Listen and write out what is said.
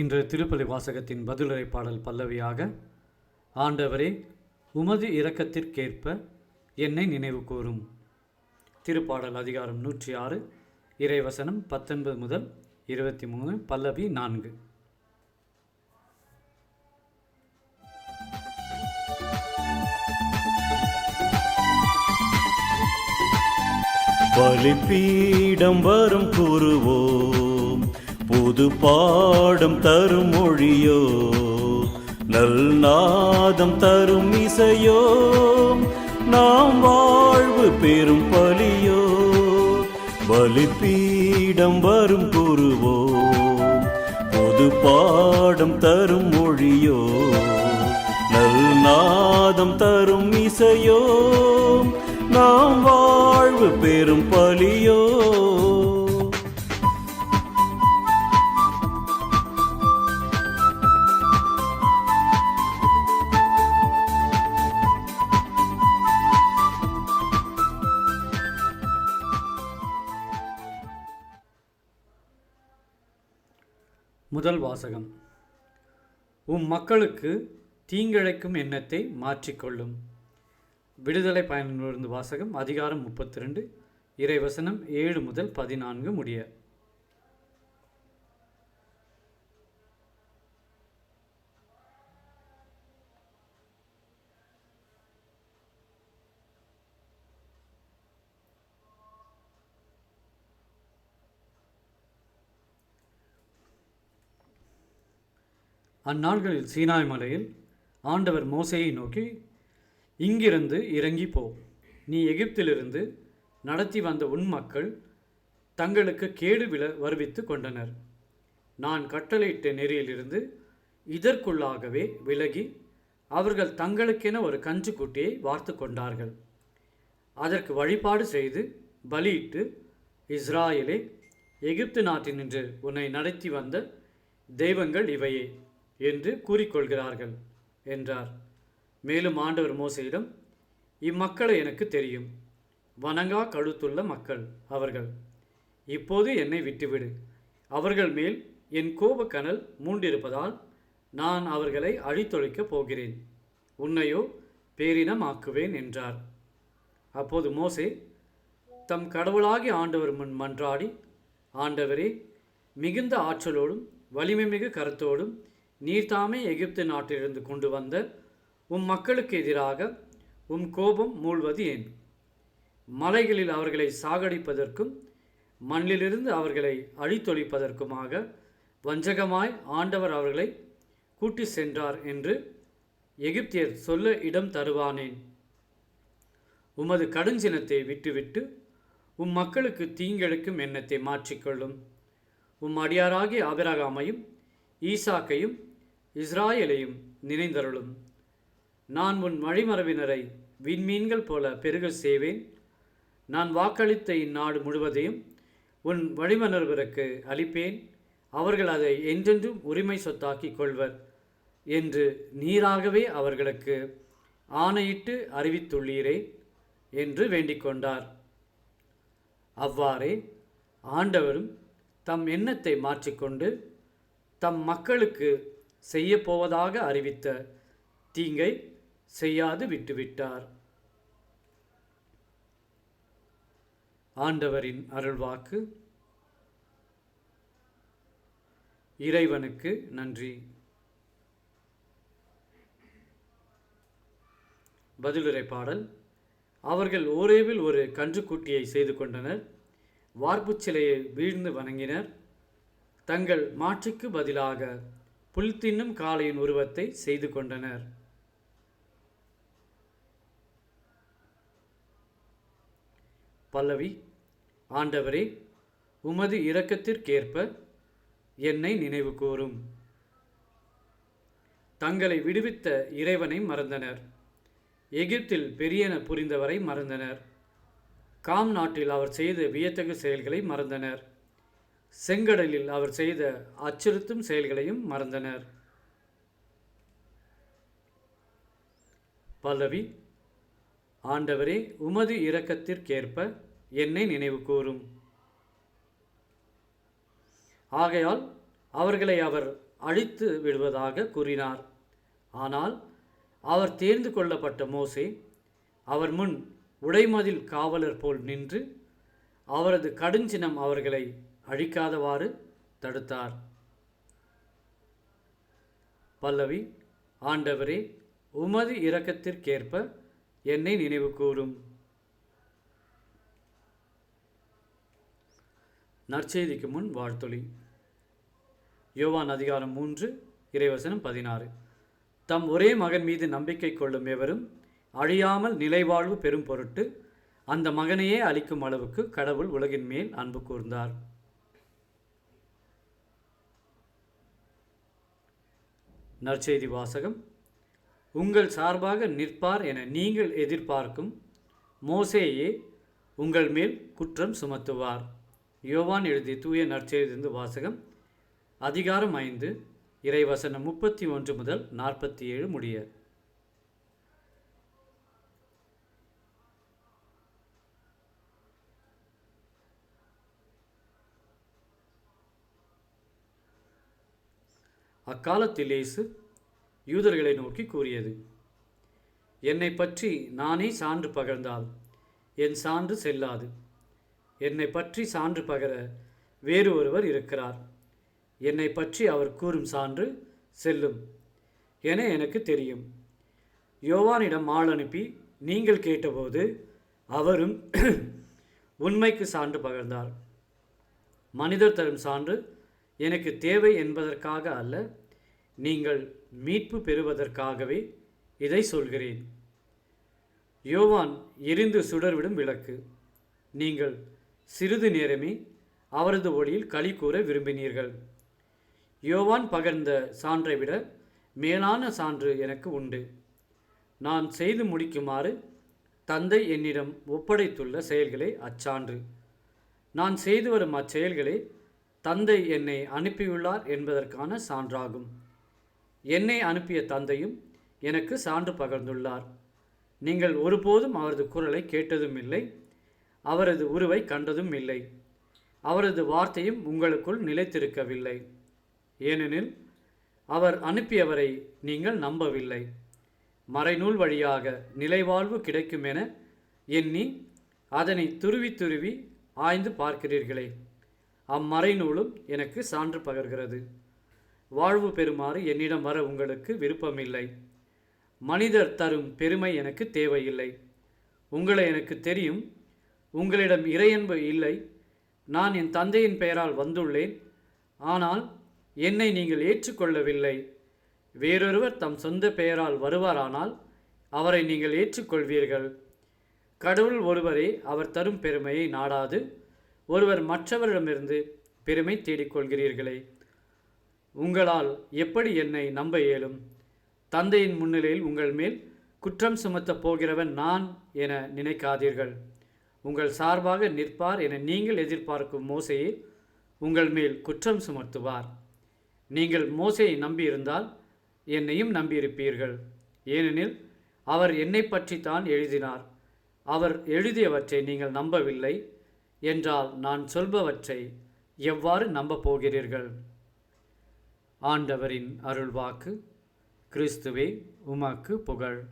இன்று திருப்பலி வாசகத்தின் பதிலுரை பாடல் பல்லவியாக ஆண்டவரே உமது இரக்கத்திற்கேற்ப என்னை நினைவு கூறும். திருப்பாடல் அதிகாரம் நூற்றி ஆறு இறைவசனம் பத்தொன்பது முதல் இருபத்தி மூணு பல்லவி நான்கு. பலிப்பீடம் வரும் கூறுவோம் புது பாடம் தரும் மொழியோ? நல் நாதம் தரும் இசையோ? நாம் வாழ்வு பெரும் பலியோ? பலிப்பீடம் வரும் கூறுவோம் புது பாடம் தரும் மொழியோ? நல் நாதம் தரும் இசையோ? நாம் வாழ்வு பெரும் பலியோ? முதல் வாசகம். உம் மக்களுக்கு தீங்கிழைக்கும் எண்ணத்தை மாற்றிக்கொள்ளும். விடுதலை பயனிலிருந்து வாசகம் அதிகாரம் முப்பத்தி ரெண்டு இறைவசனம் ஏழு முதல் பதினான்கு முடிய. அந்நாள்களில் சீனாய் மலையில் ஆண்டவர் மோசையை நோக்கி இங்கிருந்து இறங்கி போ. நீ எகிப்திலிருந்து நடத்தி வந்த உன் மக்கள் தங்களுக்கு கேடு விள வருவித்து கொண்டனர். நான் கட்டளையிட்ட நெறியிலிருந்து இதற்குள்ளாகவே விலகி அவர்கள் தங்களுக்கென ஒரு கன்றுக்குட்டியை வார்த்து கொண்டார்கள். அதற்கு வழிபாடு செய்து பலியிட்டு இஸ்ராயலே எகிப்து நாட்டினின்று உன்னை நடத்தி வந்த தெய்வங்கள் இவையே. என்று கூறிக்கொள்கிறார்கள் என்றார். மேலும் ஆண்டவர் மோசையிடம் இம்மக்களை எனக்கு தெரியும். வணங்கா கழுத்துள்ள மக்கள் அவர்கள். இப்போது என்னை விட்டுவிடு. அவர்கள் மேல் என் கோபக்கனல் மூண்டிருப்பதால் நான் அவர்களை அழித்தொழிக்கப் போகிறேன். உன்னையோ பேரினமாக்குவேன் என்றார். அப்போது மோசே தம் கடவுளாகி ஆண்டவர் முன் மன்றாடி ஆண்டவரே மிகுந்த ஆற்றலோடும் வலிமை மிகு கருத்தோடும் நீர்தாமே எகிப்து நாட்டிலிருந்து கொண்டு வந்த உம் மக்களுக்கு எதிராக உம் கோபம் மூழ்வது ஏன்? மலைகளில் அவர்களை சாகடிப்பதற்கும் மண்ணிலிருந்து அவர்களை அழித்தொழிப்பதற்குமாக வஞ்சகமாய் ஆண்டவர் அவர்களை கூட்டி சென்றார் என்று எகிப்தியர் சொல்ல இடம் தருவானேன். உமது கடுஞ்சினத்தை விட்டுவிட்டு உம் மக்களுக்கு தீங்கிழைக்கும் எண்ணத்தை மாற்றிக்கொள்ளும். உம் அடியாராகிய அபிரகாமையும் ஈசாக்கையும் இஸ்ராயலையும் நினைந்தருளும். நான் உன் வழிமரபினரை விண்மீன்கள் போல பெருகச் செய்வேன். நான் வாக்களித்த இந்நாடு முழுவதையும் உன் வழிமரபினருக்கு அளிப்பேன். அவர்கள் அதை என்றென்றும் உரிமை சொத்தாக்கிக் கொள்வர் என்று நீராகவே அவர்களுக்கு ஆணையிட்டு அறிவித்துள்ளீரே என்று வேண்டிக் கொண்டார். அவ்வாறே ஆண்டவரும் தம் எண்ணத்தை மாற்றிக்கொண்டு தம் மக்களுக்கு செய்யப்போவதாக அறிவித்த தீங்கை செய்யாது விட்டுவிட்டார். ஆண்டவரின் அருள்வாக்கு. இறைவனுக்கு நன்றி. பதிலுரை பாடல். அவர்கள் ஓரேவில் ஒரு கன்றுக்குட்டியை செய்து கொண்டனர். வார்ப்புச் சிலையை வீழ்ந்து வணங்கினர். தங்கள் மாற்றுக்கு பதிலாக புல் தின்னும் காளையின் உருவத்தை செய்து கொண்டனர். பல்லவி ஆண்டவரே உமது இரக்கத்திற்கேற்ப என்னை நினைவு கூறும் தங்களை விடுவித்த இறைவனை மறந்தனர். எகிப்தில் பெரியன புரிந்தவரை மறந்தனர். காம் நாட்டில் அவர் செய்த வியத்தகு செயல்களை மறந்தனர். செங்கடலில் அவர் செய்த அச்சுறுத்தும் செயல்களையும் மறந்தனர். பல்லவி ஆண்டவரே உமது இரக்கத்திற்கேற்ப என்னை நினைவு கூறும் ஆகையால் அவர்களை அவர் அழித்து விடுவதாக கூறினார். ஆனால் அவர் தேர்ந்து கொள்ளப்பட்ட மோசே அவர் முன் உடைமதில் காவலர் போல் நின்று அவரது கடுஞ்சினம் அவர்களை அழிக்காதவாறு தடுத்தார். பல்லவி ஆண்டவரே உமது இரக்கத்திற்கேற்ப என்னை நினைவு கூறும் நற்செய்திக்கு முன் வாழ்த்தொளி யோவான் அதிகாரம் மூன்று இறைவசனம் பதினாறு. தம் ஒரே மகன் மீது நம்பிக்கை கொள்ளும் எவரும் அழியாமல் நிலைவாழ்வு பெரும் பொருட்டு அந்த மகனையே அளிக்கும் அளவுக்கு கடவுள் உலகின் மேல் அன்பு கூர்ந்தார். நற்செய்தி வாசகம். உங்கள் சார்பாக நிற்பார் என நீங்கள் எதிர்பார்க்கும் மோசேயே உங்கள் மேல் குற்றம் சுமத்துவார். யோவான் எழுதிய தூய நற்செய்திருந்து வாசகம். அதிகாரம் ஐந்து இறைவசனம் முப்பத்தி ஒன்று முதல் நாற்பத்தி ஏழு முடிய. அக்காலத்தில் இயேசு யூதர்களை நோக்கி கூறியது என்னை பற்றி நானே சான்று பகர்ந்தால் என் சான்று செல்லாது. என்னை பற்றி சான்று பகர வேறு ஒருவர் இருக்கிறார். என்னை பற்றி அவர் கூறும் சான்று செல்லும் என எனக்கு தெரியும். யோவானிடம் ஆள் அனுப்பி நீங்கள் கேட்டபோது அவரும் உண்மைக்கு சான்று பகர்ந்தார். மனிதர் தரும் சான்று எனக்கு தேவை என்பதற்காக அல்ல நீங்கள் மீட்பு பெறுவதற்காகவே இதை சொல்கிறேன். யோவான் எரிந்து சுடர்விடும் விளக்கு. நீங்கள் சிறிது நேரமே அவரது ஒளியில் களி கூற விரும்பினீர்கள். யோவான் பகர்ந்த சான்றை விட மேலான சான்று எனக்கு உண்டு. நான் செய்து முடிக்குமாறு தந்தை என்னிடம் ஒப்படைத்துள்ள செயல்களே அச்சான்று. நான் செய்து வரும் அச்செயல்களே தந்தை என்னை அனுப்பியுள்ளார் என்பதற்கான சான்றாகும். என்னை அனுப்பிய தந்தையும் எனக்கு சான்று பகர்ந்துள்ளார். நீங்கள் ஒருபோதும் அவரது குரலை கேட்டதும் இல்லை அவரது உருவை கண்டதும் இல்லை. அவரது வார்த்தையும் உங்களுக்குள் நிலைத்திருக்கவில்லை. ஏனெனில் அவர் அனுப்பியவரை நீங்கள் நம்பவில்லை. மறைநூல் வழியாக நிலைவாழ்வு கிடைக்கும் என எண்ணி அதனை துருவி துருவி ஆய்ந்து பார்க்கிறீர்களே. அம்மறைநூலும் எனக்கு சான்று பகர்கிறது. வாழ்வு பெறுமாறு என்னிடம் வர உங்களுக்கு விருப்பமில்லை. மனிதர் தரும் பெருமை எனக்கு தேவையில்லை. உங்களை எனக்கு தெரியும். உங்களிடம் இறையன்பு இல்லை. நான் என் தந்தையின் பெயரால் வந்துள்ளேன். ஆனால் என்னை நீங்கள் ஏற்றுக்கொள்ளவில்லை. வேறொருவர் தம் சொந்த பெயரால் வருவாரானால் அவரை நீங்கள் ஏற்றுக்கொள்வீர்கள். கடவுள் ஒருவரே அவர் தரும் பெருமையை நாடாது. ஒருவர் மற்றவரிடமிருந்து பெருமை தேடிக்கொள்கிறீர்களே. உங்களால் எப்படி என்னை நம்ப இயலும்? தந்தையின் முன்னிலையில் உங்கள் மேல் குற்றம் சுமத்தப் போகிறவன் நான் என நினைக்காதீர்கள். உங்கள் சார்பாக நிற்பார் என நீங்கள் எதிர்பார்க்கும் மோசையை உங்கள் மேல் குற்றம் சுமத்துவார். நீங்கள் மோசையை நம்பியிருந்தால் என்னையும் நம்பியிருப்பீர்கள். ஏனெனில் அவர் என்னை பற்றித்தான் எழுதினார். அவர் எழுதியவற்றை நீங்கள் நம்பவில்லை. என்றால் நான் சொல்பவற்றை எவ்வாறு நம்ப போகிறீர்கள் ஆண்டவரின் அருள்வாக்கு கிறிஸ்துவே உமக்கு புகழ்.